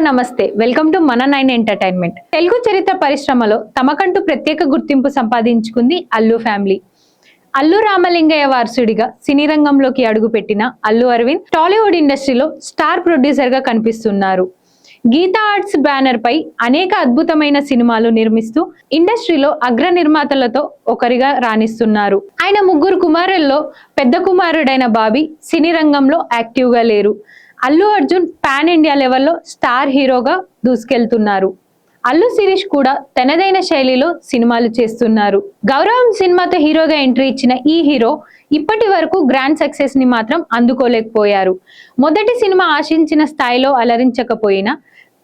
నమస్తే. Welcome to మన nine entertainment. Telugu చరిత్ర పరిశ్రమలో తమకంటూ ప్రత్యేక గుర్తింపు సంపాదించుకుంది అల్లు ఫ్యామిలీ. అల్లు రామలింగయ్య వారసుడిగా సినీ రంగంలోకి అడుగుపెట్టిన అల్లు అరవింద్ టాలీవుడ్ ఇండస్ట్రీలో స్టార్ ప్రొడ్యూసర్గా కనిపిస్తున్నారు. గీతా ఆర్ట్స్ బ్యానర్ పై అనేక అద్భుతమైన సినిమాలు నిర్మిస్తూ ఇండస్ట్రీలో అగ్ర నిర్మాతలతో ఒకరిగా రాణిస్తున్నారు. ఆయన ముగ్గురు కుమారుల్లో పెద్ద కుమారుడైన బాబీ సినీ రంగంలో యాక్టివ్గా లేరు. అల్లు అర్జున్ పాన్ ఇండియా లెవెల్లో స్టార్ హీరోగా దూసుకెళ్తున్నారు. అల్లు శిరీష్ కూడా తనదైన శైలిలో సినిమాలు చేస్తున్నారు. గౌరవం సినిమాతో హీరోగా ఎంట్రీ ఇచ్చిన ఈ హీరో ఇప్పటి వరకు గ్రాండ్ సక్సెస్ని మాత్రం అందుకోలేకపోయారు. మొదటి సినిమా ఆశించిన స్థాయిలో అలరించకపోయినా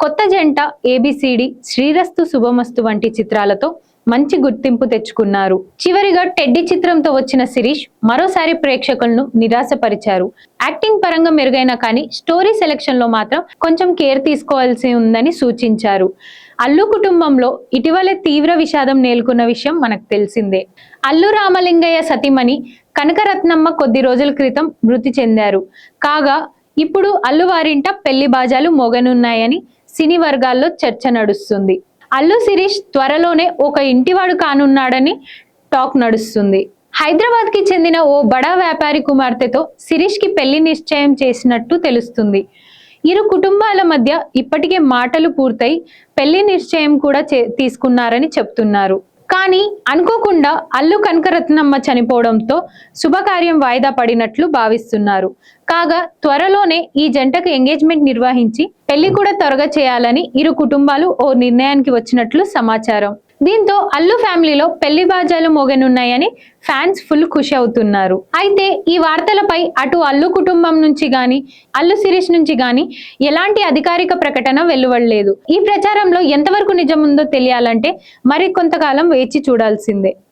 కొత్త జంట ఏబిసిడి శ్రీరస్తు శుభమస్తు వంటి చిత్రాలతో మంచి గుర్తింపు తెచ్చుకున్నారు. చివరిగా టెడ్డీ చిత్రంతో వచ్చిన శిరీష్ మరోసారి ప్రేక్షకులను నిరాశపరిచారు. యాక్టింగ్ పరంగా మెరుగైన కానీ స్టోరీ సెలెక్షన్లో మాత్రం కొంచెం కేర్ తీసుకోవాల్సి ఉందని సూచించారు. అల్లు కుటుంబంలో ఇటీవలే తీవ్ర విషాదం నేల్కొన్న విషయం మనకు తెలిసిందే. అల్లు రామలింగయ్య సతీమణి కనకరత్నమ్మ కొద్ది రోజుల క్రితం మృతి చెందారు. కాగా ఇప్పుడు అల్లు వారింట పెళ్ళి బాజాలు మోగనున్నాయని సినీ వర్గాల్లో చర్చ నడుస్తుంది. అల్లు శిరీష్ త్వరలోనే ఒక ఇంటివాడు కానున్నాడని టాక్ నడుస్తుంది. హైదరాబాద్కి చెందిన ఓ బడా వ్యాపారి కుమార్తెతో శిరీష్కి పెళ్ళి నిశ్చయం చేసినట్టు తెలుస్తుంది. ఇరు కుటుంబాల మధ్య ఇప్పటికే మాటలు పూర్తయి పెళ్ళి నిశ్చయం కూడా చే- తీసుకున్నారని చెప్తున్నారు. కానీ అనుకోకుండా అల్లు కనకరత్నమ్మ చనిపోవడంతో శుభకార్యం వాయిదా పడినట్లు భావిస్తున్నారు. కాగా త్వరలోనే ఈ జంటకు ఎంగేజ్మెంట్ నిర్వహించి పెళ్ళి కూడా త్వరగా చేయాలని ఇరు కుటుంబాలు ఓ నిర్ణయానికి వచ్చినట్లు సమాచారం. దీంతో అల్లు ఫ్యామిలీలో పెళ్ళి బాజాలు మోగనున్నాయని ఫ్యాన్స్ ఫుల్ ఖుషి అవుతున్నారు. అయితే ఈ వార్తలపై అటు అల్లు కుటుంబం నుంచి గాని అల్లు శిరీష్ నుంచి గాని ఎలాంటి అధికారిక ప్రకటన వెలువడలేదు. ఈ ప్రచారంలో ఎంతవరకు నిజం ఉందో తెలియాలంటే మరి కొంతకాలం వేచి చూడాల్సిందే.